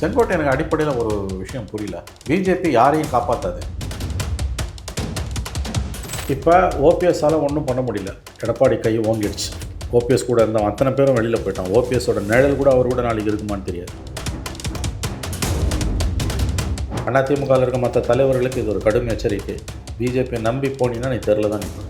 செங்கோட்டை எனக்கு அடிப்படையில் ஒரு விஷயம் புரியல. பிஜேபி யாரையும் காப்பாற்றாது இப்போ ஓபிஎஸ்ஸால் ஒன்றும் பண்ண முடியல. எடப்பாடி கை ஓங்கிடுச்சு. ஓபிஎஸ் கூட இருந்தால் அத்தனை பேரும் வெளியில் போயிட்டான். ஓபிஎஸோட நிழல் கூட அவர் கூட நாளைக்கு இருக்குமான்னு தெரியாது. அதிமுகவில் இருக்க மற்ற தலைவர்களுக்கு இது ஒரு கடும் எச்சரிக்கை. பிஜேபியை நம்பி போனீங்கன்னா நீ தெரில தான் நிற்பேன்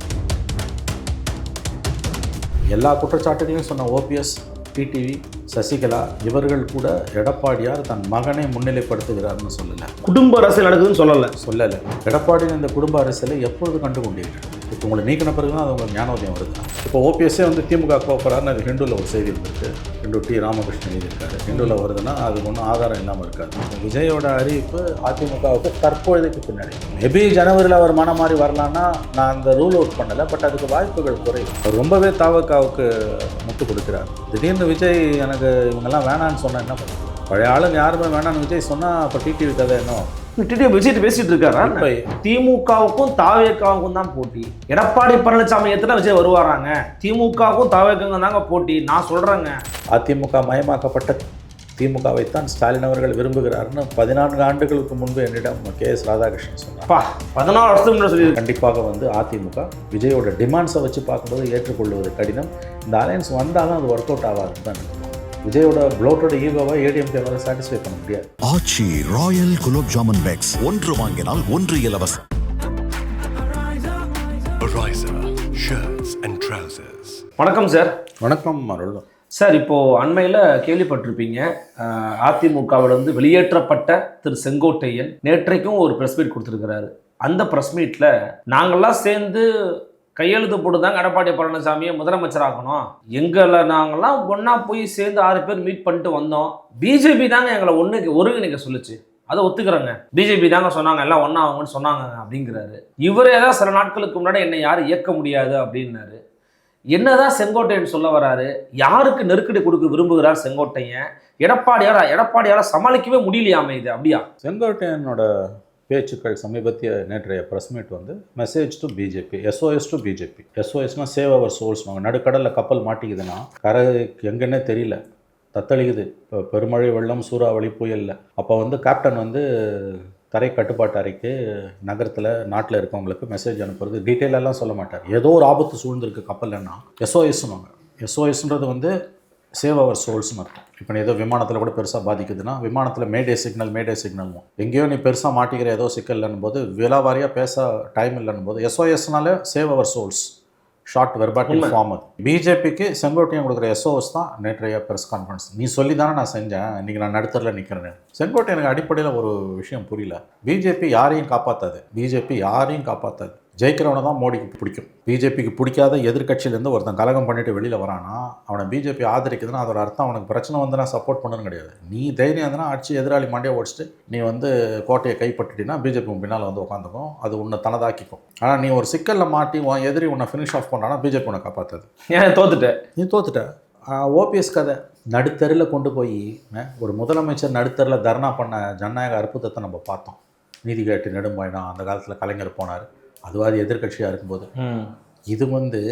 எல்லா குற்றச்சாட்டுகளையும் சொன்ன ஓபிஎஸ் டிடிவி சசிகலா இவர்கள் கூட எடப்பாடியார் தன் மகனை முன்னிலைப்படுத்துகிறார்னு சொல்லலை. குடும்ப அரசியல் நடக்குதுன்னு சொல்லலை. சொல்லலை. எடப்பாடியின் இந்த குடும்ப அரசியலை எப்பொழுது கண்டு கொண்டீர்கள் இப்போ உங்களை நீக்கின பிறகு தான் அது உங்களுக்கு ஞானோதயம் வருது இப்போ ஓபிஎஸ்ஸே வந்து திமுக போகிறாருன்னு அது ஹிந்துவில் ஒரு செய்தி இருந்திருக்கு ஹிந்து டி ராமகிருஷ்ணன் எழுதியிருக்காரு. ஹிந்துவில் வருதுன்னா அதுக்கு ஒன்றும் ஆதாரம் இல்லாமல் இருக்காது. விஜயோட அறிவிப்பு அதிமுகவுக்கு தற்பொழுதுக்கு பின்னாடி. மேபி ஜனவரியில் அவர் மனம் மாறி வரலான்னா நான் அந்த ரூல் அவுட் பண்ணலை பட் அதுக்கு வாய்ப்புகள் குறையும். அவர் ரொம்பவே தாவக்காவுக்கு முட்டு கொடுக்குறார். திடீர்னு விஜய் எனக்கு இவங்கெல்லாம் வேணான்னு சொன்னால் என்ன பண்ணுறது? பழைய ஆளுங்க யாருமே வேணான்னு விஜய் சொன்னால் அப்போ டிடிவி கதை என்ன டிடிவி விஜய் பேசிட்டு இருக்காரா. திமுகவுக்கும் தாவேக்காவுக்கும் தான் போட்டி. எடப்பாடி பழனிசாமி எத்தனை விஜய் வருவாராங்க. திமுகவுக்கும் தாவேக்காவும் தாங்க போட்டி. நான் சொல்றேங்க. அதிமுக மயமாக்கப்பட்ட திமுகவைத்தான் ஸ்டாலின் அவர்கள் விரும்புகிறார்னு பதினான்கு ஆண்டுகளுக்கு முன்பு என்னிடம் கே எஸ் ராதாகிருஷ்ணன் சொன்னார். வருஷத்துக்கு முன்னாடி சொல்லி கண்டிப்பாக வந்து அதிமுக விஜயோட டிமாண்ட்ஸை வச்சு பார்க்கும்போது ஏற்றுக்கொள்வது கடினம். இந்த அலையன்ஸ் வந்தாலும் அது ஒர்க் அவுட் ஆகாது தான் விஜயோட ப்ளோட்டோட ஈகோவை ஏடிஎம்கே மேலே சாட்டிஸ்ஃபை பண்ண முடியாது. ஆச்சி ராயல் குலோப் ஜாமுன் பேக்ஸ் ஒன்று வாங்கினால் ஒன்று இலவசம். வணக்கம் சார் வணக்கம் அருள் சார் இப்போ அண்மையில் கேள்விப்பட்டிருப்பீங்க அஹ், அதிமுகவில் இருந்து வெளியேற்றப்பட்ட திரு செங்கோட்டையன் நேற்றைக்கும் ஒரு ப்ரெஸ் மீட் கொடுத்துருக்கிறாரு. அந்த ப்ரெஸ் மீட்டில் நாங்கள்லாம் சேர்ந்து கையெழுத்து போட்டு தாங்க எடப்பாடி பழனிசாமியை முதலமைச்சராக்கணும் எங்களை நாங்கள்லாம் ஒன்றா போய் சேர்ந்து ஆறு பேர் மீட் பண்ணிட்டு வந்தோம். பிஜேபி தாங்க எங்களை ஒன்று ஒருங்கிணைக்க சொல்லுச்சு. அதை ஒத்துக்கிறேங்க. பிஜேபி தாங்க சொன்னாங்க எல்லாம் ஒன்றா ஆகுங்கன்னு சொன்னாங்க அப்படிங்கிறாரு. இவரே தான் சில நாட்களுக்கு முன்னாடி என்னை யாரும் இயக்க முடியாது அப்படின்னாரு. என்னதான் செங்கோட்டையன் சொல்ல வராரு யாருக்கு நெருக்கடி கொடுக்க விரும்புகிறார் செங்கோட்டையன்? எடப்பாடியாரா எடப்பாடியாரா சமாளிக்கவே முடியலையாமே இது அப்படியா? செங்கோட்டையனோட பேச்சுக்கள் சமீபத்திய நேற்றைய ப்ரெஸ் மீட் வந்து message to BJP SOS to BJP எஸ்ஓஎஸ்னா save our சோல்ஸ்வாங்க நடுக்கடலில் கப்பல் மாட்டிக்குதுன்னா கரை எங்கன்னே தெரியல. தத்தளிக்குது. இப்போ பெருமழை வெள்ளம் சூறாவளி புயலில் அப்போ வந்து கேப்டன் வந்து தரை கட்டுப்பாட்டு அறைக்கு நகரத்தில் நாட்டில் இருக்கவங்களுக்கு மெசேஜ் அனுப்புறது டீட்டெயிலெல்லாம் சொல்ல மாட்டார். ஏதோ ஒரு ஆபத்து சூழ்ந்திருக்கு கப்பல்லன்னா எஸ்ஓஎஸ்னுவாங்க எஸ்ஓஎஸ்ன்றது வந்து சேவ் அவர் சோல்ஸ்னு அர்த்தம் இப்போ நீ ஏதோ விமானத்தில் கூட பெருசாக பாதிக்குதுன்னா விமானத்தில் மேடே சிக்னல் மேடே சிக்னல்வோம் எங்கேயோ நீ பெருசாக மாட்டிக்கிற ஏதோ சிக்கல் இல்லைன்னு போது விலாவாரியாக பேச டைம் இல்லைன்னு போது எஸ்ஓஎஸ்னாலே save our souls short வெர்பாட்டில் form அது. பிஜேபிக்கு செங்கோட்டையன் கொடுக்குற எஸ்ஓஎஸ் தான் நேற்றைய ப்ரெஸ் கான்ஃபரன்ஸ் நீ சொல்லி தானே நான் செஞ்சேன். இன்றைக்கி நான் நடுத்தரில் நிற்கிறேன் செங்கோட்டையனுக்கு அடிப்படையில் ஒரு விஷயம் புரியல. பிஜேபி யாரையும் காப்பாற்றாது பிஜேபி யாரையும் காப்பாற்றாது ஜெயிக்கிறவனை தான் மோடிக்கு பிடிக்கும். பிஜேபிக்கு பிடிக்காத எதிர்க்கட்சியிலேருந்து ஒருத்தன் கலகம் பண்ணிட்டு வெளியில் வரானா அவனை பிஜேபி ஆதரிக்குதுன்னா அதோட அர்த்தம் அவனுக்கு பிரச்சனை வந்து நான் சப்போர்ட் பண்ணணும் கிடையாது. நீ தைரியம் இருந்தா ஆட்சி எதிராளி மண்டையை ஓடிச்சிட்டு நீ வந்து கோட்டையை கைப்பற்றிட்டீங்கன்னா பிஜேபி பின்னால் வந்து உட்காந்துக்கும் அது உன்னை தனதாக்கிக்கும். ஆனால் நீ ஒரு சிக்கலில் மாட்டி உன் எதிரி உன்னை ஃபினிஷ் ஆஃப் பண்ணானா பிஜேபி உன்னை காப்பாற்றாது ஏன் தோத்துட்டேன் நீ தோத்துட்ட. ஓபிஎஸ் கதை. நடுத்தெருவில் கொண்டு போய் ஒரு முதலமைச்சர் நடுத்தெருவில் தர்ணா பண்ண ஜனநாயக அற்புதத்தை நம்ம பார்த்தோம். நீதி கேட்டு நெடும்பாயினம் அந்த காலத்தில் கலைஞர் போனார். அதுவாது எதிர்க்கட்சியாக இருக்கும்போது. இது வந்து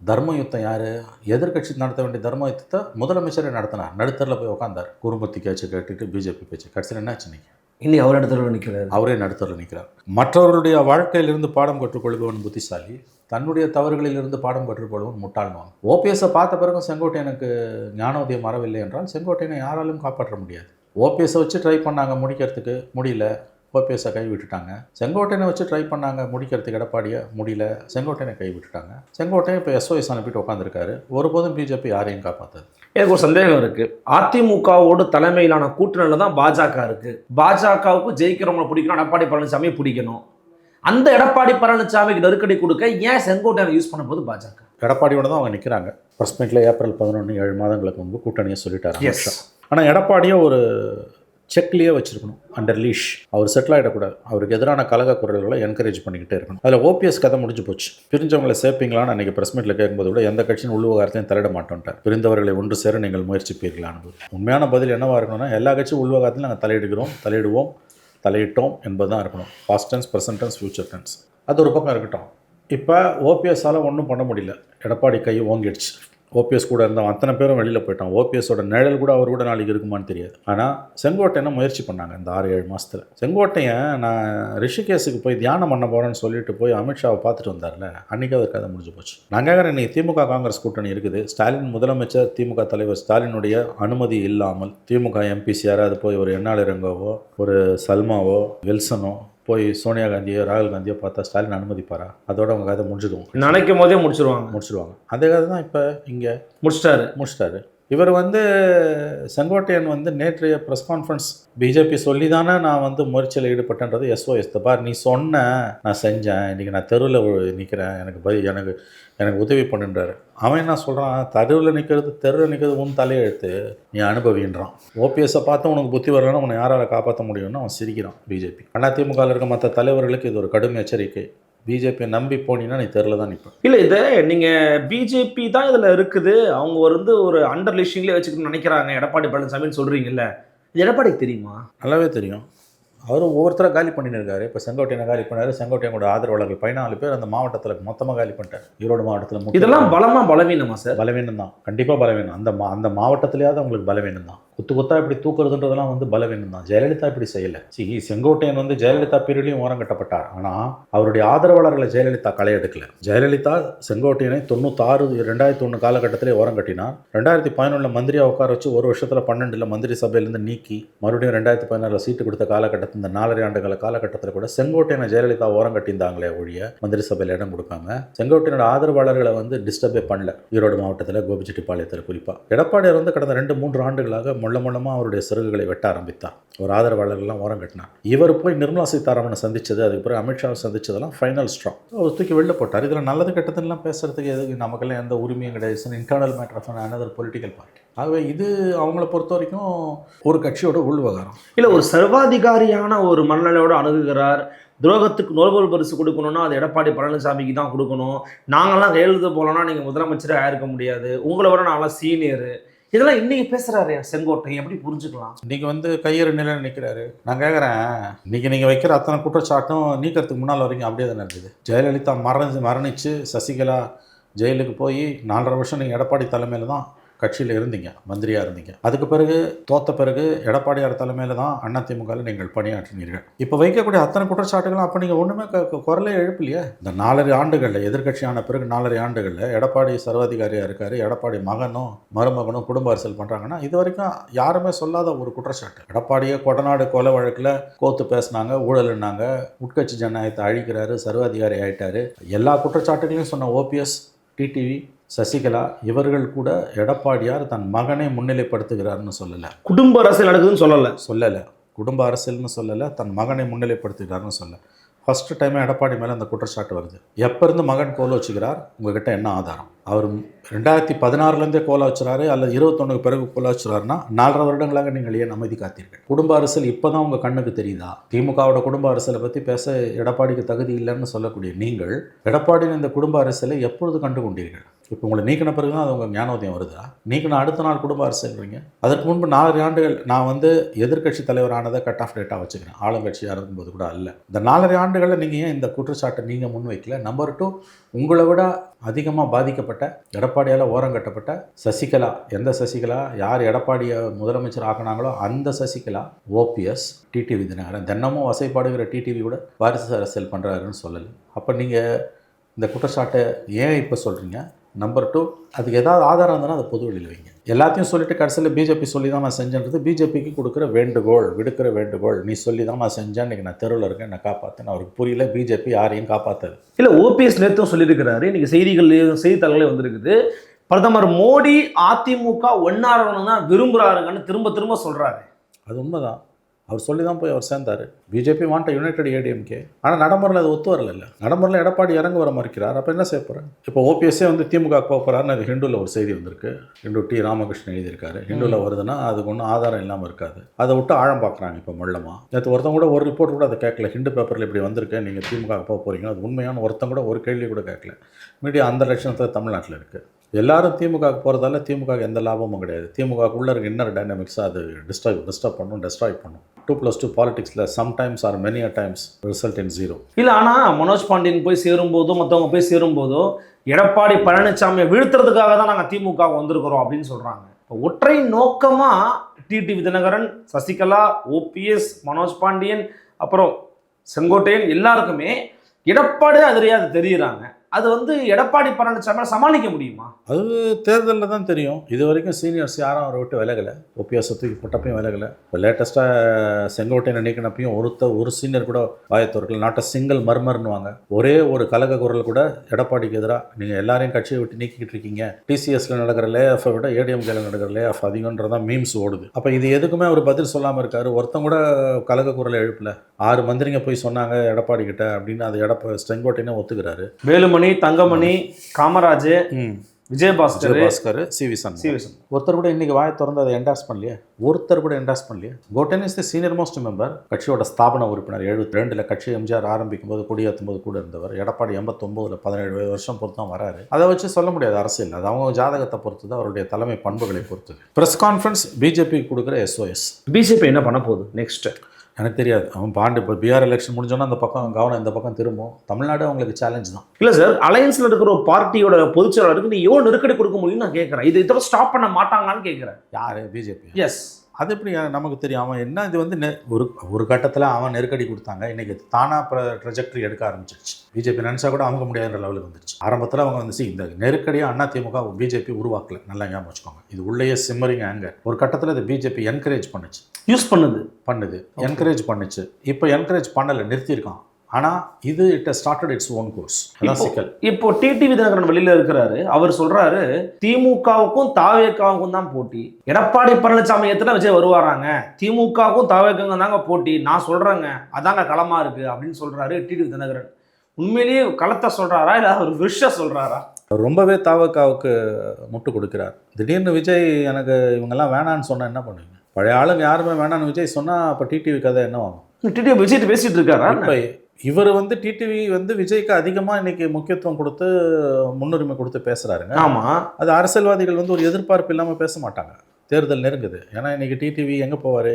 தர்ம யுத்தம் யார்? எதிர்க்கட்சி நடத்த வேண்டிய தர்ம யுத்தத்தை முதலமைச்சரே நடத்தினார். நடுத்தரில் போய் உட்காந்தார் குறும்பத்தி பேச்சு கேட்டுட்டு பிஜேபி பேச்சு கடைசியில் என்னாச்சு நீங்கள் இன்னைக்கு? அவர் இடத்துல நிற்கிறாரு அவரே நடுத்தரில் நிற்கிறார் மற்றவர்களுடைய வாழ்க்கையிலிருந்து பாடம் கற்றுக்கொள்பவன் புத்திசாலி தன்னுடைய தவறுகளிலிருந்து பாடம் கற்றுக்கொள்வன் முட்டாள்வான் ஓபிஎஸ்ஸை பார்த்த பிறகும் செங்கோட்டையனுக்கு ஞானோதயம் வரவில்லை என்றால் செங்கோட்டையனை யாராலும் காப்பாற்ற முடியாது. ஓபிஎஸ்ஸை வச்சு ட்ரை பண்ணாங்க முடிக்கிறதுக்கு முடியல. ஓபிஎஸ்ஸை கை விட்டுட்டாங்க செங்கோட்டையனை வச்சு ட்ரை பண்ணாங்க. முடிக்கிறதுக்கு எடப்பாடியை முடியல. செங்கோட்டையனை கை விட்டுட்டாங்க செங்கோட்டையன் இப்போ எஸ்ஓஎஸ் அனுப்பிட்டு உட்காந்துருக்காரு ஒருபோதும் பிஜேபி யாரையும் காப்பாற்றாது எனக்கு ஒரு சந்தேகம் இருக்கு. அதிமுகவோடு தலைமையிலான கூட்டணியில் தான் பாஜக இருக்கு. பாஜகவுக்கு ஜெயிக்கிறவங்களை பிடிக்கணும் எடப்பாடி பழனிசாமியை பிடிக்கணும். அந்த எடப்பாடி பழனிசாமிக்கு நெருக்கடி கொடுக்க ஏன் செங்கோட்டையனை யூஸ் பண்ணும்போது பாஜக? எடப்பாடியோட தான் அவங்க நிற்கிறாங்க ப்ரெஸ் மீட்டில் ஏப்ரல் பதினொன்று ஏழு மாதங்களுக்கு முன்பு கூட்டணியை சொல்லிட்டாரு ஆனால் எடப்பாடியை ஒரு செக்லேயே வச்சிருக்கணும் அண்டர் லீஷ் அவர் செட்டில் ஆகிடக்கூடாது அவருக்கு எதிரான கலக குரல்களை என்கரேஜ் பண்ணிக்கிட்டே இருக்கணும். அதில் ஓபிஎஸ் கதை முடிஞ்சு போச்சு. பிரிஞ்சவங்களை சேர்ப்பீங்களான்னு அன்றைக்கி ப்ரெஸ் மீட்டில் கேட்கும்போது கூட எந்த கட்சியின் உள்விவகாரத்தையும் தலையிட மாட்டோம்ட்டார் பிரிந்தவர்களை ஒன்று சேர நீங்கள் முயற்சிப்பீர்களான்னு உண்மையான பதில் என்னவாக இருக்கணும்னா எல்லா கட்சியும் உள்விவகாரத்திலும் நாங்கள் தலையிடுகிறோம் தலையிடுவோம் தலையிட்டோம் என்பது தான் இருக்கணும். Past tense present tense future tense அது ஒரு பக்கம் இருக்கட்டும். இப்போ ஓபிஎஸ்ஸால் ஒன்றும் பண்ண முடியல. எடப்பாடி கை ஓங்கிடுச்சு. ஓபிஎஸ் கூட இருந்தவன் அத்தனை பேரும் வெளியில் போயிட்டான். ஓபிஎஸோட நிழல் கூட அவர் கூட நாளைக்கு இருக்குமான்னு தெரியாது. ஆனால் செங்கோட்டையனை முயற்சி பண்ணாங்க இந்த ஆறு ஏழு மாதத்தில் செங்கோட்டையன் நான் ரிஷிகேஷுக்கு போய் தியானம் பண்ண போகிறேன்னு சொல்லிட்டு போய் அமித்ஷாவை பார்த்துட்டு வந்தார்ல அன்றைக்கி அவர் கதை முடிஞ்சு போச்சு. நான் கேட்குறேன் இன்றைக்கி திமுக காங்கிரஸ் கூட்டணி இருக்குது. ஸ்டாலின் முதலமைச்சர் திமுக தலைவர் ஸ்டாலினுடைய அனுமதி இல்லாமல் திமுக எம்பிசி யாராவது போய் ஒரு எண்ணாளரங்கவோ ஒரு சல்மாவோ வில்சனோ போய் சோனியா காந்தியோ ராகுல் காந்தியோ பார்த்தா ஸ்டாலின் அனுமதிப்பாரா? அதோட அவங்க கதை முடிஞ்சிடும் நினைக்கும் போதே முடிச்சிருவாங்க. முடிச்சிடுவாங்க அதே கதை தான் இப்போ இங்கே முடிச்சிட்டாரு. முடிச்சிட்டாரு. இவர் வந்து செங்கோட்டையன் வந்து நேற்றைய ப்ரெஸ் கான்ஃபரன்ஸ் பிஜேபி சொல்லி தானே நான் வந்து முயற்சியில் ஈடுபட்டேன்றது எஸ்ஓஎஸ் தபார் நீ சொன்ன நான் செஞ்சேன். இன்றைக்கி நான் தெருவில் நிற்கிறேன் எனக்கு பதி எனக்கு எனக்கு உதவி பண்ணுன்றாரு. அவன் என்ன சொல்கிறான் தெருவில் நிற்கிறது தெருவில் நிற்கிறது உன் தலையெழுத்து. நீ அனுபவின்றான். ஓபிஎஸ்ஸை பார்த்து உனக்கு புத்தி வரலன்னா உன்னை யாரால் காப்பாற்ற முடியும்னு அவன் சிரிக்கிறான் பிஜேபி அதிமுகவில் இருக்க மற்ற தலைவர்களுக்கு இது ஒரு கடும் எச்சரிக்கை. பிஜேபியை நம்பி போனீங்கன்னா நீ தெருவில் தான் நிற்ப இல்லை இதை நீங்கள் பிஜேபி தான் இதில் இருக்குது. அவங்க வந்து ஒரு அண்டர் லிஸ்டிங்லேயே வச்சுக்கணும்னு நினைக்கிறாங்க. எடப்பாடி பழனிசாமின்னு சொல்கிறீங்கல்ல இது எடப்பாடிக்கு தெரியுமா? நல்லாவே தெரியும். அவரும் ஒவ்வொருத்தராக காலி பண்ணின்னு இருக்காரு இப்போ செங்கோட்டையனை காலி பண்ணாரு. செங்கோட்டையனோட ஆதரவாளர்கள் பதினாலு பேர் அந்த மாவட்டத்தில் மொத்தமாக காலி பண்ணிட்டார். ஈரோடு மாவட்டத்தில் இதெல்லாம் பலமா பலவீனமா சார்? பலவீனம் தான் கண்டிப்பாக பலவீனம். அந்த மா அந்த மாவட்டத்திலேயாவது அவங்களுக்கு பலவீனம் தான் குத்து குத்தா இப்படி தூக்குறதுன்றதெல்லாம் வந்து பலவீனம் தான் ஜெயலலிதா இப்படி செய்யலை. சி செங்கோட்டையன் வந்து ஜெயலலிதா பீரியட்லையும் ஓரம் கட்டப்பட்டார். ஆனால் அவருடைய ஆதரவாளர்களை ஜெயலலிதா களை எடுக்கல. ஜெயலலிதா செங்கோட்டையனை தொண்ணூத்தாறு ரெண்டாயிரத்தி ஒன்று காலகட்டத்திலே ஓரம் கட்டினார். ரெண்டாயிரத்தி பதினொன்றில் மந்திரியாக உட்கார வச்சு ஒரு வருஷத்தில் பன்னெண்டில் மந்திரி சபையிலேருந்து நீக்கி மறுபடியும் ரெண்டாயிரத்தி பதினாறில் சீட்டு கொடுத்த காலகட்டத்தில் இந்த நாலரை ஆண்டுகால காலகட்டத்தில் கூட செங்கோட்டையனை ஜெயலலிதா ஓரம் கட்டியிருந்தாங்களே ஒழிய மந்திரி சபையில் இடம் கொடுக்காம செங்கோட்டையனோட ஆதரவாளர்களை வந்து டிஸ்டர்பே பண்ணல. ஈரோடு மாவட்டத்தில் கோபிச்செட்டிப்பாளையத்தில் குறிப்பாக எடப்பாடியார் வந்து கடந்த ரெண்டு மூன்று ஆண்டுகளாக மொள்ள மொள்ளமாக அவருடைய சிறகுகளை வெட்ட ஆரம்பித்தார் ஒரு ஆதரவாளர்கள்லாம் ஓரம் கட்டினார் இவர் போய் நிர்மலா சீதாராமனை சந்திச்சது அதுக்கு பிறகு அமித்ஷாவை சந்திச்சதெல்லாம் ஃபைனல் ஸ்ட்ராங் அவர் தூக்கி வெளில போட்டார். இதில் நல்லது கெட்டதுலாம் பேசுறதுக்கு எதுக்கு? நமக்கெல்லாம் எந்த உரிமையும் கிடையாது. Internal matter of another political party ஆகவே இது அவங்கள பொறுத்த வரைக்கும் ஒரு கட்சியோட உள்வகாரம் இல்லை ஒரு சர்வாதிகாரியான ஒரு மனநிலையோடு அணுகுகிறார். துரோகத்துக்கு நோபல் பரிசு கொடுக்கணும்னா அது எடப்பாடி பழனிசாமிக்கு தான் கொடுக்கணும். நாங்கள்லாம் கையெழுத்து போகலன்னா நீங்கள் முதலமைச்சராக இருக்க முடியாது? உங்களை விட நான்லாம் சீனியரு இதெல்லாம் இன்னைக்கு பேசுறாரு செங்கோட்டை. எப்படி புரிஞ்சுக்கலாம்? இன்னைக்கு வந்து கையறு நிலையில் நிற்கிறாரு நான் கேட்குறேன் இன்னைக்கு நீங்கள் வைக்கிற அத்தனை குற்றச்சாட்டும் நீக்கிறதுக்கு முன்னால் வரைக்கும் அப்படியே தான் நடந்தது ஜெயலலிதா மரணி மரணித்து சசிகலா ஜெயிலுக்கு போய் நாலரை வருஷம் நீங்கள் எடப்பாடி தலைமையில் தான் கட்சியில் இருந்தீங்க மந்திரியாக இருந்தீங்க. அதுக்கு பிறகு தோத்த பிறகு எடப்பாடியார் தலைமையில் தான் அதிமுகவில் நீங்கள் பணியாற்றினீர்கள். இப்போ வைக்கக்கூடிய அத்தனை குற்றச்சாட்டுகளும் அப்போ நீங்கள் ஒன்றுமே குரலே எழுப்பலையே? இந்த நாலரை ஆண்டுகளில் எதிர்க்கட்சியான பிறகு நாலரை ஆண்டுகளில் எடப்பாடி சர்வாதிகாரியாக இருக்கார் எடப்பாடி மகனும் மருமகனும் குடும்ப அரசியல் பண்ணுறாங்கன்னா இது வரைக்கும் யாருமே சொல்லாத ஒரு குற்றச்சாட்டு. எடப்பாடியே கொடநாடு கொலை வழக்கில் கோத்து பேசினாங்க ஊழல்னாங்க உட்கட்சி ஜனநாயகத்தை அழிக்கிறாரு சர்வாதிகாரி ஆயிட்டாரு. எல்லா குற்றச்சாட்டுகளையும் சொன்ன ஓபிஎஸ் டிடிவி சசிகலா இவர்கள் கூட எடப்பாடியார் தன் மகனை முன்னிலைப்படுத்துகிறார்னு சொல்லலை. குடும்ப அரசியல் நடக்குதுன்னு சொல்லலை. சொல்லலை. குடும்ப அரசியல்னு சொல்லலை தன் மகனை முன்னிலைப்படுத்துகிறார்னு சொல்ல ஃபஸ்ட்டு டைமே எடப்பாடி மேலே அந்த குற்றச்சாட்டு வருது. எப்போ இருந்து மகன் கோல வச்சுக்கிறார்? உங்ககிட்ட என்ன ஆதாரம்? அவர் ரெண்டாயிரத்தி பதினாறுலேருந்தே கோல வச்சுறாரு அல்லது இருபத்தொன்னுக்கு பிறகு கோல வச்சுறாருன்னா நாலரை வருடங்களாக நீங்கள் ஏன் அமைதி காத்தீர்கள்? குடும்ப அரசியல் இப்போ தான் உங்கள் கண்ணுக்கு தெரியுதா? திமுகவோட குடும்ப அரசியலை பற்றி பேச எடப்பாடிக்கு தகுதி இல்லைன்னு சொல்லக்கூடிய நீங்கள் எடப்பாடியின் இந்த குடும்ப அரசியலை எப்பொழுது கண்டு கொண்டீர்கள் இப்போ உங்களை நீக்கின பிறகு தான் அது உங்கள் ஞானோதயம் வருதா? நீக்கின அடுத்த நாள் குடும்ப அரசுன்றீங்க அதற்கு முன்பு நாலு ஆண்டுகள் நான் வந்து எதிர்க்கட்சி தலைவரானதை கட் ஆஃப் டேட்டாக வச்சுக்கிறேன். ஆளுங்கட்சியாக இருக்கும்போது கூட அல்ல. இந்த நாலரை ஆண்டுகளில் நீங்கள் ஏன் இந்த குற்றச்சாட்டை நீங்கள் முன்வைக்கல நம்பர் டூ உங்களை விட அதிகமாக பாதிக்கப்பட்ட எடப்பாடியால் ஓரங்கட்டப்பட்ட சசிகலா எந்த சசிகலா யார் எடப்பாடியை முதலமைச்சர் ஆக்கினாங்களோ அந்த சசிகலா ஓபிஎஸ் டிடிவி தினகரன். தினமும் வசைப்பாடுகிற டிடிவி கூட வாரிசு அரசியல் பண்ணுறாருன்னு சொல்லலை. அப்போ நீங்கள் இந்த குற்றச்சாட்டை ஏன் இப்போ சொல்கிறீங்க நம்பர் டூ அதுக்கு ஏதாவது ஆதாரம் இருந்ததுன்னா அதை பொது வெளியில் வைங்க. எல்லாத்தையும் சொல்லிட்டு கடைசியில் பிஜேபி சொல்லி தான் நான் செஞ்சேன்றது பிஜேபிக்கு கொடுக்குற வேண்டுகோள் விடுக்கிற வேண்டுகோள். நீ சொல்லி தான் நான் செஞ்சேன் இன்றைக்கி நான் தெருவில் இருக்கேன் என்னை காப்பாற்றுன்னு அவருக்கு புரியல பிஜேபி யாரையும் காப்பாற்றாது இல்லை ஓபிஎஸ் நேற்றும் சொல்லியிருக்கிறாரு. இன்னைக்கு செய்திகள்லேயும் செய்தித்தாள்களே வந்திருக்குது. பிரதமர் மோடி அதிமுக ஒன்னாரவனை தான் விரும்புகிறாருங்கன்னு திரும்ப திரும்ப சொல்கிறாரு அது உண்மைதான். அவர் சொல்லி தான் போய் அவர் சேர்ந்தார். பிஜேபி வாண்ட யுனைடெட் ஏடிஎம்கே ஆனால் நடைமுறையில் அது ஒத்து வரல நடைமுறையில் எடப்பாடி இறங்க வர மறுக்கிறார். அப்போ என்ன செய்ய போகிறேன் இப்போ ஓபிஎஸ்ஸே வந்து திமுக போக போகிறாருன்னு அது ஹிந்துவில் ஒரு செய்தி வந்திருக்கு. ஹிந்து டி ராமகிருஷ்ணன் எழுதியிருக்காரு. ஹிந்துவில் வருதுன்னா அதுக்கு ஒன்றும் ஆதாரம் இல்லாமல் இருக்காது. அதை விட்டு ஆழம் பார்க்குறாங்க இப்போ மொள்ளமாக நேற்று ஒருத்தன் கூட ஒரு ரிப்போர்ட் கூட அதை கேட்கல. ஹிந்து பேப்பரில் இப்படி வந்திருக்கு. நீங்கள் திமுக போக போகிறீங்க அது உண்மையான ஒருத்தன் கூட ஒரு கேள்வி கூட கேட்கல. மீடியா அந்த லட்சணத்தில் தமிழ்நாட்டில் இருக்குது எல்லாரும் திமுக போகிறதால திமுக எந்த லாபமும் கிடையாது. திமுக உள்ள இருக்க இன்னர் டைனமிக்ஸாக அது டிஸ்டர்ப் டிஸ்டர்ப் பண்ணும் டெஸ்ட்ராய் பண்ணும். Two plus two பாலிடிக்ஸில் sometimes or many a times result in zero இல்லை ஆனால் மனோஜ் பாண்டியன் போய் சேரும்போதோ மற்றவங்க போய் சேரும்போதோ எடப்பாடி பழனிசாமியை வீழ்த்துறதுக்காக தான் நாங்கள் திமுக வந்திருக்கிறோம் அப்படின்னு சொல்கிறாங்க இப்போ ஒற்றை நோக்கமாக டிடிவி தினகரன் சசிகலா ஓபிஎஸ் மனோஜ் பாண்டியன் அப்புறம் செங்கோட்டையன் எல்லாருக்குமே எடப்பாடி அதிரியாக அது தெரியுறாங்க. அது வந்து எடப்பாடி பழனிசாமியால் சமாளிக்க முடியுமா? அது தேர்தலில் தான் தெரியும். இது வரைக்கும் சீனியர்ஸ் யாரும் அவரை விட்டு விலகலை. ஓபிஎஸ் தூக்கி போட்டப்பையும் விலகலை. இப்போ லேட்டஸ்ட்டாக செங்கோட்டையை நினைக்கிறப்பையும் ஒருத்த ஒரு சீனியர் கூட வாயத்தோர்கள் நாட்ட சிங்கிள் மர்மர்னுவாங்க ஒரே ஒரு கலக குரல் கூட எடப்பாடிக்கு எதிராக நீங்கள் எல்லாரையும் கட்சியை விட்டு நீக்கிக்கிட்டு இருக்கீங்க. டிசிஎஸ்ல நடக்கிற லே ஆஃபை விட ஏடிஎம்கேல நடக்கிற லே ஆஃப் அதிகன்றதான் மீம்ஸ் ஓடுது. அப்போ இது எதுக்குமே அவர் பதில் சொல்லாமல் இருக்காரு. ஒருத்தன் கூட கலக குரலை எழுப்பல. ஆறு மந்திரிங்க போய் சொன்னாங்க எடப்பாடி கிட்ட அப்படின்னு அது எடப்பா செங்கோட்டையனே ஒத்துக்கிறாரு. வேலுமணி தங்கமணி காமராஜ் விஜயபாஸ்கர் விஜயபாஸ்கர் சி வி சன் சீவசன் ஒருத்தர் கூட இன்னைக்கு வாயை திறந்து அதை என்டாஸ் பண்ணலையே? ஒருத்தர் கூட என்டாஸ் பண்ணலையே? கோட்டன் is the senior most member கட்சியோட ஸ்தாபன உறுப்பினர் எழுபத்தி ரெண்டில் கட்சி எம்ஜிஆர் ஆரம்பிக்கும் போது கொடியேற்றும் போது கூட இருந்தவர். எடப்பாடி எண்பத்தொம்போதில் பதினேழு வருஷம் பொறுத்து தான் வராரு. அதை வச்சு சொல்ல முடியாது அரசியல். அது அவங்க ஜாதகத்தை பொறுத்தது அவருடைய தலைமை பண்புகளை பொறுத்தது. ப்ரெஸ் கான்ஃபரன்ஸ் பிஜேபி கொடுக்குற எஸ்ஓஎஸ் பிஜேபி என்ன பண்ண போகுது? நெக்ஸ்ட் எனக்கு தெரியாது. அவன் பாண்டு இப்போ பிஆர் எலெக்ஷன் முடிஞ்சோன்னா அந்த பக்கம் கவனம் இந்த பக்கம் திரும்பும். தமிழ்நாடு அவங்களுக்கு சேலஞ்ச் தான். இல்ல சார் அலையன்ஸ்ல இருக்கிற ஒரு பார்ட்டியோட பொதுச் செயலாளருக்கு நீ எவ்வளவு நெருக்கடி கொடுக்க முடியும்னு நான் கேட்கறேன் இது இதோட ஸ்டாப் பண்ண மாட்டாங்களான்னு கேட்கறேன் யார்? பிஜேபி எஸ் அது எப்படி நமக்கு தெரியும்? அவன் என்ன இது வந்து நெ- ஒரு ஒரு கட்டத்தில் அவன் நெருக்கடி கொடுத்தாங்க. இன்னைக்கு தானாக ட்ரெஜெக்டரி எடுக்க ஆரம்பிச்சிருச்சு. பிஜேபி நினச்சா கூட அவங்க முடியாதுன்ற லெவலுக்கு வந்துருச்சு. ஆரம்பத்தில் அவங்க வந்து see, இந்த நெருக்கடியை அண்ணா திமுக பிஜேபி உருவாக்கல. நல்லா ஞாபகம் வச்சுக்கோங்க. இது உள்ளேயே சிம்மரிங் ஆங்கர் ஒரு கட்டத்தில் இது பிஜேபி என்கரேஜ் பண்ணுச்சு. யூஸ் பண்ணுது. பண்ணுது. என்கரேஜ் பண்ணுச்சு. இப்போ என்கரேஜ் பண்ணலை நிறுத்தியிருக்கான். ஆனால் இது it started its own course சிக்கல் இப்போ டிடிவி தினகரன் வெளியில இருக்கிறாரு. அவர் சொல்றாரு திமுகவுக்கும் தாவேக்காவுக்கும் தான் போட்டி. எடப்பாடி பழனிசாமி எத்தனை விஜய் வருவாராங்க. திமுகவுக்கும் தாவேக்காவுக்கும் தாங்க போட்டி. நான் சொல்றேங்க. அதாங்க களமா இருக்கு. அப்படின்னு சொல்றாரு டிடிவி தினகரன் உண்மையிலேயே களத்தை சொல்றாரா? இல்ல அவர் விஷ அவர் ரொம்பவே தாவக்காவுக்கு முட்டு கொடுக்கிறார். திடீர்னு விஜய் எனக்கு இவங்கெல்லாம் வேணான்னு சொன்னா என்ன பண்ணுவீங்க? பழைய ஆளுங்க யாருமே வேணான்னு விஜய் சொன்னா அப்போ டிடிவி கதை என்ன ஆகும் டிடிவி விஜய் பேசிட்டு இருக்காரா? இவர் வந்து டிடிவி வந்து விஜய்க்கு அதிகமாக இன்னைக்கு முக்கியத்துவம் கொடுத்து முன்னுரிமை கொடுத்து பேசுறாருங்க. ஆமா. அது அரசியல்வாதிகள் வந்து ஒரு எதிர்பார்ப்பு இல்லாமல் பேச மாட்டாங்க. தேர்தல் நெருங்குது. ஏன்னா இன்னைக்கு டிடிவி எங்கே போவார்?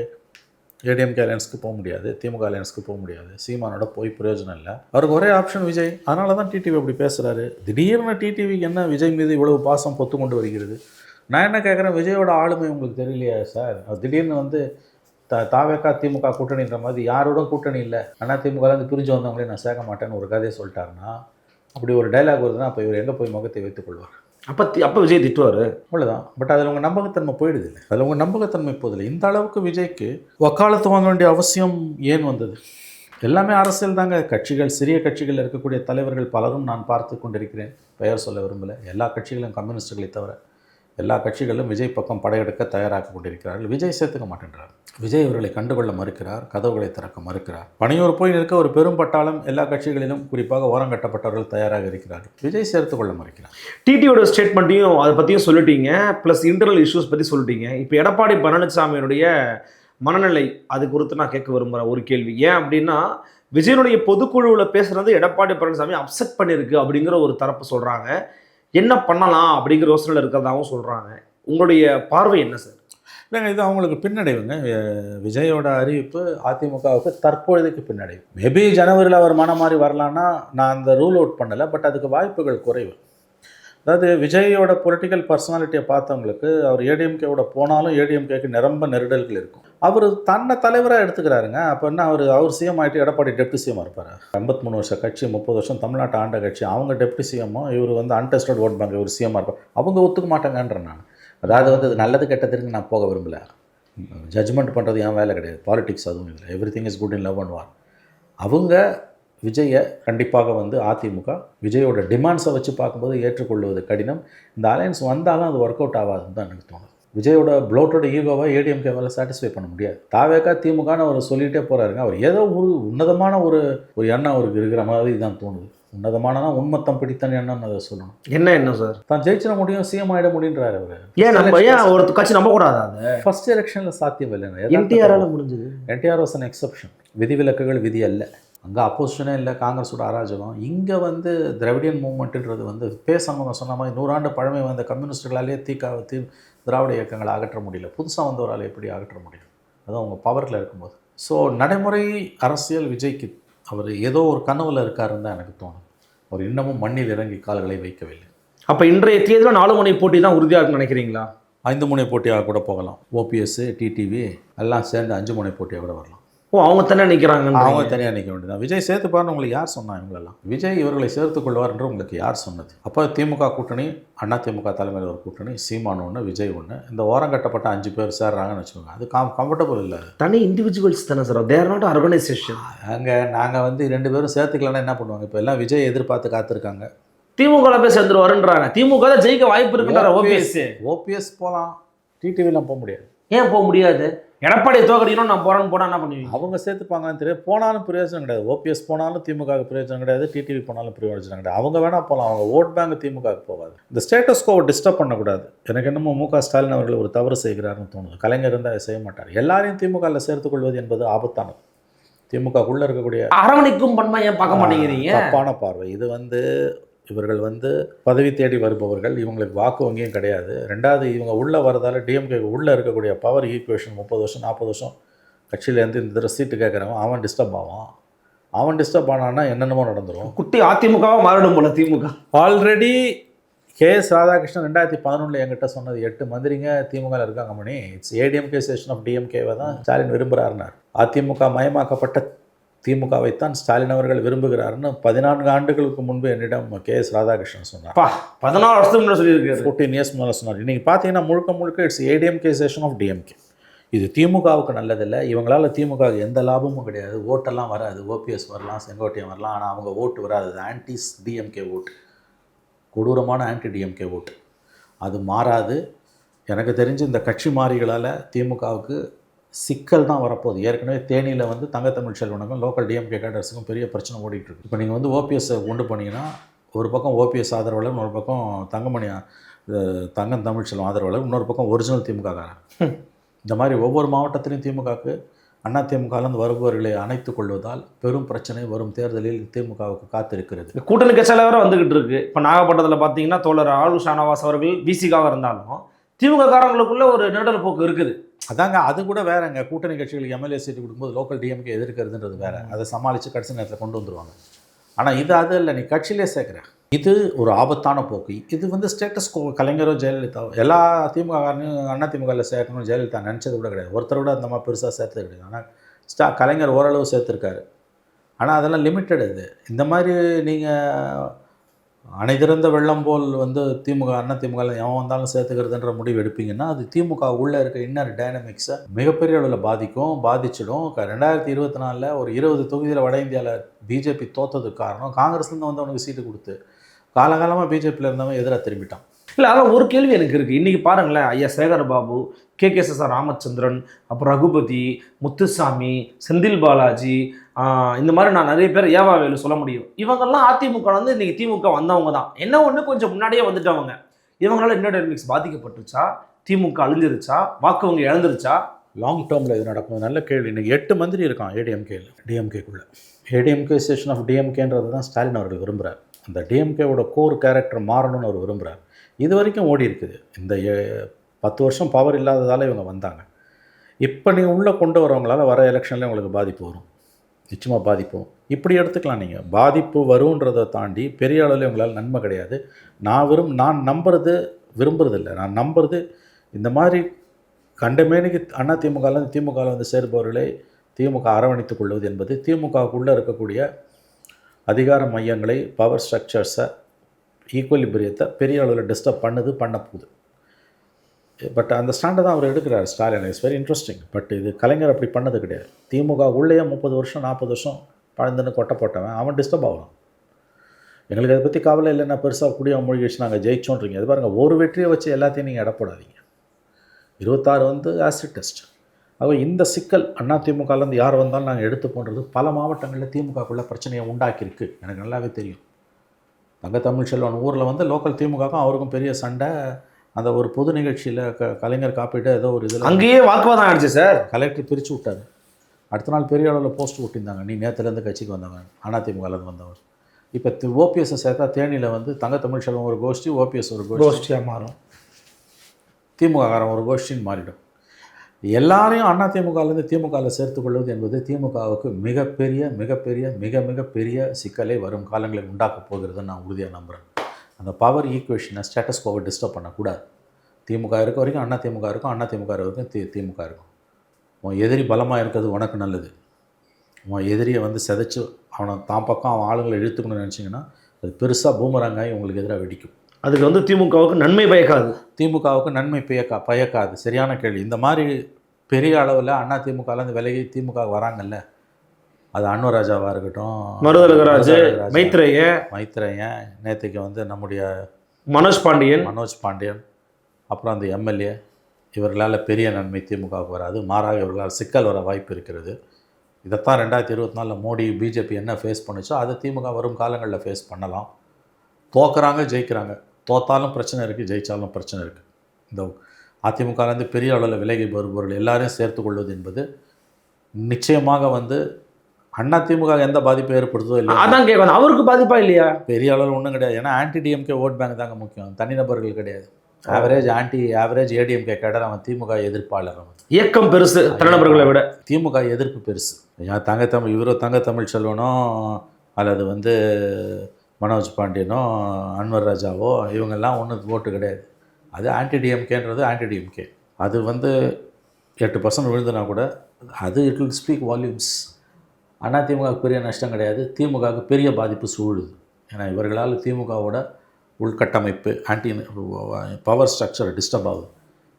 ஏடிஎம்கே அலையன்ஸ்க்கு போக முடியாது. திமுக அலையன்ஸ்க்கு போக முடியாது. சீமானோட போய் பிரயோஜனம் இல்லை. அவருக்கு ஒரே ஆப்ஷன் விஜய். அதனால தான் டிடிவி அப்படி பேசுகிறாரு திடீர்னு டிடிவிக்கு என்ன விஜய் மீது இவ்வளவு பாசம் பொத்து கொண்டு வருகிறது? நான் என்ன கேட்குறேன் விஜயோட ஆளுமை உங்களுக்கு தெரியலையா சார்? திடீர்னு வந்து த தாவேக்கா திமுக கூட்டணின்ற மாதிரி யாரோட கூட்டணி இல்லை. ஆனால் திமுகலேருந்து பிரிஞ்சு வந்தவங்களே நான் சேர்க்க மாட்டேன்னு ஒரு கதையை சொல்லிட்டாருன்னா அப்படி ஒரு டைலாக் வருதுன்னா அப்போ இவர் எங்கே போய் முகத்தை வைத்துக் கொள்வார்? அப்ப தி- அப்ப விஜய் திட்டுவாரு? அவ்வளோதான் பட் அதில் உங்கள் நம்பகத்தன்மை போயிடுது இல்லை அதில் உங்கள் நம்பகத்தன்மை போதில்லை. இந்த அளவுக்கு விஜய்க்கு வக்காலத்து வாங்க வேண்டிய அவசியம் ஏன் வந்தது? எல்லாமே அரசியல் தாங்க. கட்சிகள் சிறிய கட்சிகள் இருக்கக்கூடிய தலைவர்கள் பலரும் நான் பார்த்து கொண்டிருக்கிறேன். பெயர் சொல்ல விரும்பல. எல்லா கட்சிகளும் கம்யூனிஸ்டுகளை தவிர. எல்லா கட்சிகளும் விஜய் பக்கம் படையெடுக்க தயாராக கொண்டிருக்கிறார்கள். விஜய் சேர்த்துக்க மாட்டேன்றார். விஜய் இவர்களை கண்டுகொள்ள மறுக்கிறார். கதவுகளை திறக்க மறுக்கிறார். பணியூர் போய் நிற்க ஒரு பெரும் பட்டாளம் எல்லா கட்சிகளிலும் குறிப்பாக ஓரங்கட்டப்பட்டவர்கள் தயாராக இருக்கிறார்கள். விஜய் சேர்த்துக்கொள்ள மறுக்கிறார். டிடியோட ஸ்டேட்மெண்ட்டையும் அதை பற்றியும் சொல்லிட்டீங்க. ப்ளஸ் இன்டர்னல் இஷ்யூஸ் பற்றி சொல்லிட்டீங்க. இப்போ எடப்பாடி பழனிசாமியினுடைய மனநிலை அது குறித்து நான் கேட்க விரும்புகிறேன் ஒரு கேள்வி. ஏன் அப்படின்னா விஜயனுடைய பொதுக்குழுவில் பேசுகிறது எடப்பாடி பழனிசாமி அப்செட் பண்ணியிருக்கு அப்படிங்கிற ஒரு தரப்பு சொல்கிறாங்க என்ன பண்ணலாம் அப்படிங்கிற யோசனையில் இருக்கிறதாகவும் சொல்கிறாங்க உங்களுடைய பார்வை என்ன சார்? இல்லைங்க இது அவங்களுக்கு பின்னடைவுங்க. விஜயோட அறிவிப்பு அதிமுகவுக்கு தற்பொழுதுக்கு பின்னடைவு. மேபி ஜனவரியில் அவர் மனம் மாறி வரலான்னா நான் அந்த ரூல் அவுட் பண்ணலை பட் அதுக்கு வாய்ப்புகள் குறைவு. அதாவது விஜயோட பொலிட்டிக்கல் பர்சனாலிட்டியை பார்த்தவங்களுக்கு அவர் ஏடிஎம்கேவோட போனாலும் ஏடிஎம்கேக்கு நிரம்ப நெருடல்கள் இருக்கும். அவர் தன்னை தலைவராக எடுத்துக்கிறாருங்க. அப்போ என்ன அவர் அவர் சிஎம் ஆகிட்டு எடப்பாடி டெப்டி சிஎம் இருப்பார். ஐம்பத்தி மூணு வருஷம் கட்சி முப்பது வருஷம் தமிழ்நாட்டு ஆண்ட கட்சி. அவங்க டெப்டி சிஎம்மும் இவர் வந்து அன்டெஸ்டட் ஓட் பேங்க் இவர் சிஎம்மாக இருப்பார். அவங்க ஒத்துக்க மாட்டாங்கன்றேன் நான். அதாவது வந்து அது நல்லது கெட்டதுக்கு நான் போக விரும்பல. ஜட்ஜ்மெண்ட் பண்ணுறது என் வேலை கிடையாது. பாலிடிக்ஸ் அதுவும் இல்லை. Everything is good in love and war அவங்க விஜயை கண்டிப்பாக வந்து அதிமுக விஜயோட டிமாண்ட்ஸை வச்சு பார்க்கும்போது ஏற்றுக்கொள்வது கடினம். இந்த அலையன்ஸ் வந்தாலும் அது ஒர்க் அவுட் ஆகாதுன்னு தான் எனக்கு தோணுது. விஜயோட ப்ளோட்டோட ஈகோவை ஏடிஎம்கே மேலே சாட்டிஸ்ஃபை பண்ண முடியாது. தாவேக்கா திமுகன்னு அவர் சொல்லிகிட்டே போகிறாருங்க அவர் ஏதோ ஒரு உன்னதமான ஒரு ஒரு எண்ணம் அவருக்கு இருக்கிற மாதிரி தான் தோணுது. உன்னதமானனா உண்மத்தம் பிடித்தன் எண்ணம்னு அதை சொல்லணும். என்ன என்ன சார்? தான் ஜெயிச்சிட முடியும் சிஎம் ஆகிட முடியுன்றாரு அவர். ஏன் நம்ம ஏன் ஒரு கட்சி நம்ப கூடாதா அது ஃபர்ஸ்ட் எலெக்ஷனில் சாத்தியம் இல்லைங்க என்டிஆரால முடிஞ்சது. என்டிஆர் வாஸ் அன் எக்ஸப்ஷன் விதிவிலக்குகள் விதி அல்ல. அங்கே அப்போசிஷனே இல்லை காங்கிரஸோட அராஜகம். இங்கே வந்து திராவிடியன் மூவ்மெண்ட்டுன்றது வந்து பேசணும் சொன்ன மாதிரி நூறாண்டு பழமை வந்த கம்யூனிஸ்டுகளாலே தீக்கா தீ திராவிட இயக்கங்களை அகற்ற முடியல. புதுசாக வந்தவரால் எப்படி அகற்ற முடியும்? அதுவும் அவங்க பவரில் இருக்கும்போது. ஸோ நடைமுறை அரசியல் விஜய்க்கு அவர் ஏதோ ஒரு கனவுல இருக்காருன்னு தான் எனக்கு தோணும். அவர் இன்னமும் மண்ணில் இறங்கி கால்களை வைக்கவில்லை. அப்ப இன்றைய தேதியில் நாலு முனை போட்டி தான் உறுதியாக இருக்குன்னு நினைக்கிறீங்களா? ஐந்து முனை போட்டியாக கூட போகலாம். ஓபிஎஸ் டிடிவி எல்லாம் சேர்ந்து அஞ்சு முனை போட்டியாக கூட வரலாம். ஓ அவங்க தானே நிற்கிறாங்க அவங்க தனியாக நிற்க வேண்டியதான் விஜய் சேர்த்துப்பாருன்னு உங்களுக்கு யார் சொன்னா இவங்களெல்லாம்? விஜய் இவர்களை சேர்த்துக் கொள்வார் என்று உங்களுக்கு யார் சொன்னது? அப்போ திமுக கூட்டணி அண்ணா திமுக தலைமையில் ஒரு கூட்டணி சீமான் ஒன்று விஜய் ஒன்று இந்த ஓரம் கட்டப்பட்ட அஞ்சு பேர் சேர்றாங்கன்னு வச்சுக்கோங்க. அது கம் கம்ஃபர்டபுள் இல்லை. தனி இண்டிவிஜுவல்ஸ் தானே சார் தேர் நாட் ஆர்கனைசேஷன் அங்கே நாங்கள் வந்து ரெண்டு பேரும் சேர்த்துக்கலன்னா என்ன பண்ணுவாங்க? இப்போ எல்லாம் விஜய் எதிர்பார்த்து காத்திருக்காங்க. திமுக போய் சேர்ந்துருவாருன்றாங்க. திமுக தான் ஜெயிக்க வாய்ப்பு இருக்குன்றாரு ஓபிஎஸ் ஓபிஎஸ் போகலாம் டிடிவிலாம் போக முடியாது. ஏன் போக முடியாது? எடப்பாடியை தோக்கடிக்கணும் நான் போறேன்னு போனா என்ன பண்ணுவீங்க? அவங்க சேர்த்துப்பாங்கன்னு தெரியும் போனாலும் பிரயோஜனம் கிடையாது. ஓபிஎஸ் போனாலும் திமுகவுக்கு பிரயோஜனம் கிடையாது. டிடிவி போனாலும் பிரயோஜனம் கிடையாது. அவங்க வேணால் போகலாம் அவங்க ஓட் பேங்க் திமுகவுக்கு போகாது. இந்த ஸ்டேட்டஸ் கோவை டிஸ்டர்ப் பண்ணக்கூடாது. எனக்கு என்னமோ மு க ஸ்டாலின் அவர்கள் ஒரு தவறு செய்கிறாருன்னு தோணுது. கலைஞர் இருந்தால் செய்ய மாட்டார். எல்லாரையும் திமுகவில் சேர்த்துக் கொள்வது என்பது ஆபத்தானது. திமுகக்குள்ளே இருக்கக்கூடிய அரவணைக்கும் பண்பா ஏன் பார்க்க மாட்டேங்கிறீங்க? தப்பான பார்வை. இது வந்து இவர்கள் வந்து பதவி தேடி வருபவர்கள் இவங்களுக்கு வாக்கு வங்கியும் கிடையாது. ரெண்டாவது இவங்க உள்ளே வரதால டிஎம்கே உள்ளே இருக்கக்கூடிய பவர் ஈக்குவேஷன் முப்பது வருஷம் நாற்பது வருஷம் கட்சியிலேருந்து இந்த தடவை சீட்டு கேட்குறவன் அவன் டிஸ்டர்ப் ஆவான். அவன் டிஸ்டர்ப் ஆனான்னா என்னென்னமோ நடந்துரும். குட்டி அதிமுகவா மாறிடும் போல திமுக. Already K. எஸ் ராதாகிருஷ்ணன் ரெண்டாயிரத்தி பதினொன்றில் என்கிட்ட சொன்னது எட்டு மந்திரிங்க திமுகவில் இருக்காங்க மணி. இட்ஸ் ஏடிஎம்கே செஷன் ஆஃப் டிஎம்கேவை தான் ஸ்டாலின் விரும்புகிறாருனார் அதிமுக மயமாக்கப்பட்ட திமுகவைத்தான் ஸ்டாலின் அவர்கள் விரும்புகிறாருன்னு பதினான்கு ஆண்டுகளுக்கு முன்பு என்னிடம் கே எஸ் ராதாகிருஷ்ணன் சொன்னார். பா பதினாறு வருஷத்துக்கு முன்னாடி சொல்லியிருக்காரு. ஃபோர்டீன் இயர்ஸ் முன்னாடி சொன்னார். இன்றைக்கி பார்த்தீங்கன்னா முழுக்க முழுக்க it's ADMK session of DMK இது திமுகவுக்கு நல்லதில்லை. இவங்களால திமுகவுக்கு எந்த லாபமும் கிடையாது. ஓட்டெல்லாம் வராது. ஓபிஎஸ் வரலாம் செங்கோட்டையன் வரலாம். ஆனால் அவங்க ஓட்டு வராது. ஆன்டி டிஎம்கே ஓட்டு. கொடூரமான ஆன்டி டிஎம்கே ஓட்டு. அது மாறாது. எனக்கு தெரிஞ்சு இந்த கட்சி மாறிகளால் திமுகவுக்கு சிக்கல் தான் வரப்போகுது. ஏற்கனவே தேனியில் வந்து தங்க தமிழ் செல்வனுக்கும் லோக்கல் டிஎம்கே கேடர்ஸுக்கும் பெரிய பிரச்சனை ஓடிட்டு இருக்கு. இப்போ நீங்கள் வந்து ஓபிஎஸ்ஸை கொண்டு போனீங்கன்னா ஒரு பக்கம் ஓபிஎஸ் ஆதரவாளர் இன்னொரு பக்கம் தங்கமணி தங்கம் தமிழ் செல்வம் ஆதரவாளர் இன்னொரு பக்கம் ஒரிஜினல் திமுக காரன். இந்த மாதிரி ஒவ்வொரு மாவட்டத்திலையும் திமுகவுக்கு அண்ணா திமுகலேருந்து வருபவர்களை அணைத்துக் கொள்வதால் பெரும் பிரச்சனை வரும் தேர்தலில் திமுகவுக்கு காத்திருக்கிறது. கூட்டணி கட்சியில வேற வந்துகிட்டு இருக்கு. இப்போ நாகப்பட்டினத்தில் பார்த்தீங்கன்னா தோழர் ஆளு ஷானவாஸ் அவர்கள் பிசிகாக இருந்தாலும் திமுக காரங்களுக்குள்ள ஒரு நெருடல் போக்கு இருக்குது. அதாங்க அது கூட வேறங்க. கூட்டணி கட்சிகளுக்கு எம்எல்ஏ சீட்டு கொடுக்கும்போது லோக்கல் டிஎம்கே எதிர்க்கிறதுன்றது வேற. அதை சமாளித்து கடைசி நேரத்தில் கொண்டு வந்துருவாங்க. ஆனால் இது அது இல்லை. நீ கட்சியிலே சேர்க்குற. இது ஒரு ஆபத்தான போக்கு. இது வந்து ஸ்டேட்டஸ் கலைஞரோ ஜெயலலிதாவோ எல்லா திமுககாரனையும் அண்ணா திமுகவில் சேர்க்கணும் ஜெயலலிதா நினச்சது கூட கிடையாது. ஒருத்தர் கூட அந்த மாதிரி பெருசாக சேர்த்தது கிடையாது. ஆனால் ஸ்டா கலைஞர் ஓரளவு சேர்த்துருக்காரு. ஆனால் அதெல்லாம் லிமிட்டட் இது இந்த மாதிரி நீங்கள் அணைதிறந்த வெள்ளம் போல் வந்து திமுக அண்ணா திமுக எவன் வந்தாலும் சேர்த்துக்கிறதுன்ற முடிவு எடுப்பீங்கன்னா அது திமுக உள்ளே இருக்க இன்னர் டைனமிக்ஸை மிகப்பெரிய அளவில் பாதிக்கும் பாதிச்சிடும். ரெண்டாயிரத்தி இருபத்தி நாலில் ஒரு இருபது தொகுதியில் வட இந்தியாவில் பிஜேபி தோத்ததுக்கு காரணம் காங்கிரஸ்லேருந்து வந்தவனுக்கு சீட்டு கொடுத்து காலகாலமாக பிஜேபியில் இருந்தவன் எதிராக திரும்பிட்டான். இல்லை அதான் ஒரு கேள்வி எனக்கு இருக்குது இன்றைக்கி பாருங்களேன் ஐயா Sekarbabu K K S S Ramachandran அப்புறம் ரகுபதி முத்துசாமி செந்தில் பாலாஜி இந்த மாதிரி நான் நிறைய பேர் ஏவா வேலு சொல்ல முடியும். இவங்கெல்லாம் அதிமுக வந்து இன்றைக்கி திமுக வந்தவங்க தான். என்ன ஒன்று கொஞ்சம் முன்னாடியே வந்துட்டவங்க. இவங்களால இன்னொரு பாதிக்கப்பட்டுருச்சா? திமுக அழிஞ்சிருச்சா? வாக்குவங்க இழந்துருச்சா? லாங் டேர்மில் இது நடக்கும். நல்ல கேள்வி. இன்றைக்கி எட்டு மந்திரி இருக்கான் ஏடிஎம்கேல டிஎம்கேக்குள்ளே ஏடிஎம்கே ஸ்டேஷன் ஆஃப் டிஎம்கேன்றது தான் ஸ்டாலின் அவர்கள் விரும்புகிறார் அந்த டிஎம்கேவோட கோர் கேரக்டர் மாறணும்னு அவர் விரும்புகிறார் இது வரைக்கும் ஓடி இருக்குது. இந்த ஏ- பத்து வருஷம் பவர் இல்லாததால் இவங்க வந்தாங்க. இப்போ நீங்கள் உள்ளே கொண்டு வரவங்களால வர எலெக்ஷனில் உங்களுக்கு பாதிப்பு வரும். நிச்சயமாக பாதிப்போம். இப்படி எடுத்துக்கலாம் நீங்கள் பாதிப்பு வருன்றதை தாண்டி பெரிய அளவில் உங்களால் நன்மை கிடையாது. நான் விரும் நான் நம்புறது விரும்புறதில்லை. நான் நம்புறது இந்த மாதிரி கண்டமேனிக்கு அண்ணா திமுகலேருந்து திமுகவில் வந்து சேர்பவர்களை திமுக அரவணைத்துக் கொள்வது என்பது திமுகவுக்குள்ளே இருக்கக்கூடிய அதிகார மையங்களை பவர் ஸ்ட்ரக்சர்ஸை ஈக்குவலிபிரியத்தை பெரிய அளவில் டிஸ்டர்ப் பண்ணுது பண்ண போகுது. பட் அந்த ஸ்டாண்டை தான் அவர் எடுக்கிறார் Stalin is very interesting but இது கலைஞர் அப்படி பண்ணது கிடையாது. திமுக உள்ளேயே முப்பது வருஷம் நாற்பது வருஷம் பழந்துன்னு கொட்டை போட்டவன். அவன் டிஸ்டர்ப் ஆகலாம் எங்களுக்கு அதை பற்றி கவலை இல்லைன்னா பெருசாக குடியாக மூழ்கி வச்சு நாங்கள் ஜெயிச்சோன்றீங்க. அது பாருங்கள் ஒரு வெற்றியை வச்சு எல்லாத்தையும் நீங்கள் இடப்படாதீங்க இருபத்தாறு வந்து ஆசிட் டெஸ்ட் ஆக இந்த சிக்கல் அண்ணா திமுகலேருந்து யார் வந்தாலும் நாங்கள் எடுத்து போன்றது பல மாவட்டங்களில் திமுகக்குள்ளே பிரச்சனையை உண்டாக்கியிருக்கு. எனக்கு நல்லாவே தெரியும். தங்க தமிழ் செல்வன் ஊரில் வந்து லோக்கல் திமுகவுக்கும் அவருக்கும் பெரிய சண்டை. அந்த ஒரு பொது நிகழ்ச்சியில் க கலைஞர் காப்பீடு ஏதோ ஒரு இதில் அங்கேயே வாக்குவாதம் ஆயிடுச்சு சார். கலெக்டர் பிரித்து விட்டாரு. அடுத்த நாள் பெரிய அளவில் போஸ்ட் விட்டிருந்தாங்க நீ நேற்றுலேருந்து கட்சிக்கு வந்தவன் அதிமுகலேருந்து வந்தவர். இப்போ ஓபிஎஸ்ஸை சேர்த்தா தேனியில் வந்து தங்க தமிழ் செல்வம் ஒரு கோஷ்டி ஓபிஎஸ் ஒரு கோஷ்டி. கோஷ்டியாக மாறும். திமுககாரன் ஒரு கோஷ்டின்னு மாறிடும். எல்லாரையும் அண்ணா திமுகலேருந்து திமுகவில் சேர்த்து கொள்வது என்பது திமுகவுக்கு மிகப்பெரிய மிகப்பெரிய மிக மிக பெரிய சிக்கலை வரும் காலங்களில் உண்டாக்கப் போகிறதுன்னு நான் உறுதியாக நம்புகிறேன் அந்த பவர் ஈக்குவேஷனை ஸ்டேட்டஸ் கோவை டிஸ்டர்ப் பண்ணக்கூடாது. திமுக இருக்க வரைக்கும் அண்ணா திமுக இருக்கும் அண்ணா திமுக இருக்க வரைக்கும் தி திமுக இருக்கும். உன் எதிரி பலமாக இருக்கிறது உனக்கு நல்லது. உன் எதிரியை வந்து சிதைச்சு அவனை தான் பக்கம் அவன் ஆளுங்களை இழுத்துக்கணும்னு நினச்சிங்கன்னா அது பெருசாக பூமராங்காய் உங்களுக்கு எதிராக வெடிக்கும். அதுக்கு வந்து திமுகவுக்கு நன்மை பயக்காது. திமுகவுக்கு நன்மை பயக்கா பயக்காது. சரியான கேள்வி. இந்த மாதிரி பெரிய அளவில் அண்ணா திமுகலேருந்து விலகி திமுக வராங்கல்ல அது அன்வராஜாவாக இருக்கட்டும் மருதலகராஜ் மருதலகராஜா, மைத்ரேய மைத்ரேயன் நேற்றுக்கு வந்து நம்முடைய மனோஜ் பாண்டியன் மனோஜ் பாண்டியன் அப்புறம் அந்த எம்எல்ஏ இவர்களால் பெரிய நன்மை திமுகவுக்கு வராது மாறாக இவர்களால் சிக்கல் வர வாய்ப்பு இருக்கிறது. இதைத்தான் ரெண்டாயிரத்தி இருபத்தி நாலில் மோடி பிஜேபி என்ன ஃபேஸ் பண்ணுச்சோ அதை திமுக வரும் காலங்களில் ஃபேஸ் பண்ணலாம். தோக்குறாங்க ஜெயிக்கிறாங்க. தோத்தாலும் பிரச்சனை இருக்குது ஜெயித்தாலும் பிரச்சனை இருக்குது இந்த அதிமுகலேருந்து பெரிய அளவில் விலகி வருபவர்கள் எல்லாரையும் சேர்த்து கொள்வது என்பது நிச்சயமாக வந்து அண்ணா திமுக எந்த பாதிப்பை ஏற்படுத்துதோ இல்லையோ? அதான் கேட்கணும் அவருக்கு பாதிப்பா இல்லையா? பெரிய அளவில் ஒன்றும் கிடையாது. ஏன்னா ஆன்டி டிஎம்கே ஓட் பேங்க் தாங்க முக்கியம். தனிநபர்கள் கிடையாது. ஆவரேஜ் ஆன்டி ஆவரேஜ் ஏடிஎம்கே கேட்டால் அவன் திமுக எதிர்ப்பாளர் அவன். இயக்கம் பெருசு தனிநபர்களை விட. திமுக எதிர்ப்பு பெருசு. ஏன் தங்க தமிழ் இவரோ தங்க தமிழ் செல்வனும் அல்லது வந்து மனோஜ் பாண்டியனோ அன்வர் ராஜாவோ இவங்கெல்லாம் ஒன்றும் ஓட்டு கிடையாது. அது ஆன்டி டிஎம்கேன்றது ஆன்டி டிஎம்கே அது வந்து எட்டு பர்சன்ட் விழுதுனா கூட அது இட் வில் ஸ்பீக் வால்யூம்ஸ் அண்ணா திமுகவுக்கு பெரிய நஷ்டம் கிடையாது. திமுகவுக்கு பெரிய பாதிப்பு சூழுது. ஏன்னா இவர்களால் திமுகவோட உள்கட்டமைப்பு ஆன்டி பவர் ஸ்ட்ரக்சர் டிஸ்டர்ப் ஆகுது.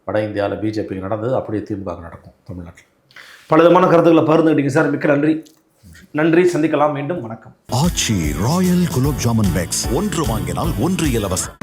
வட இந்தியாவில் பிஜேபிக்கு நடந்தது அப்படியே திமுகவுக்கு நடக்கும் தமிழ்நாட்டில். பலவிதமான கருத்துக்களை பகிர்ந்துக்கிட்டீங்க சார். மிக்க நன்றி. நன்றி. சந்திக்கலாம். மீண்டும் வணக்கம். Aachi Royal gulab jamun packs. ஒன்று வாங்கினால் ஒன்று இலவசம்.